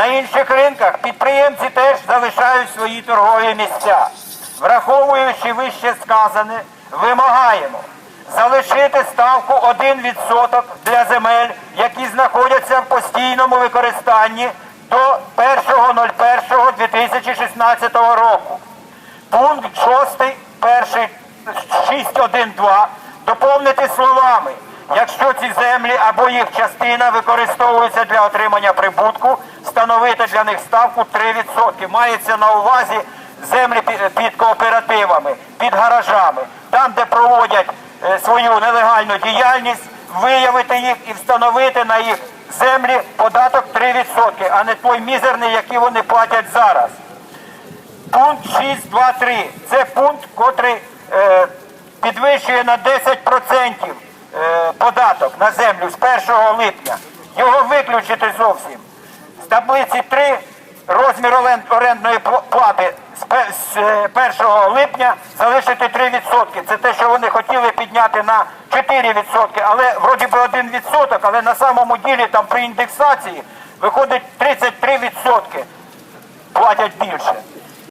На інших ринках підприємці теж залишають свої торгові місця. Враховуючи вище сказане, вимагаємо залишити ставку 1% для земель, які знаходяться в постійному використанні до 1.01.2016 року. Пункт 6, перший 6.1.2 доповнити словами, якщо ці землі або їх частина використовуються для отримання прибутку, встановити для них ставку 3%. Мається на увазі землі під- кооперативами, під гаражами, там, де проводять е, свою нелегальну діяльність, виявити їх і встановити на їх землі податок 3%, а не той мізерний, який вони платять зараз. Пункт 6.2.3. Це пункт, котрий е, підвищує на 10% е, податок на землю з 1 липня. Його виключити зовсім. Таблиці 3 розмір орен- орендної плати з пе- е, 1 липня залишити 3%. Це те, що вони хотіли підняти на 4%, але вроді би 1%, але на самому ділі там при індексації виходить 33% платять більше.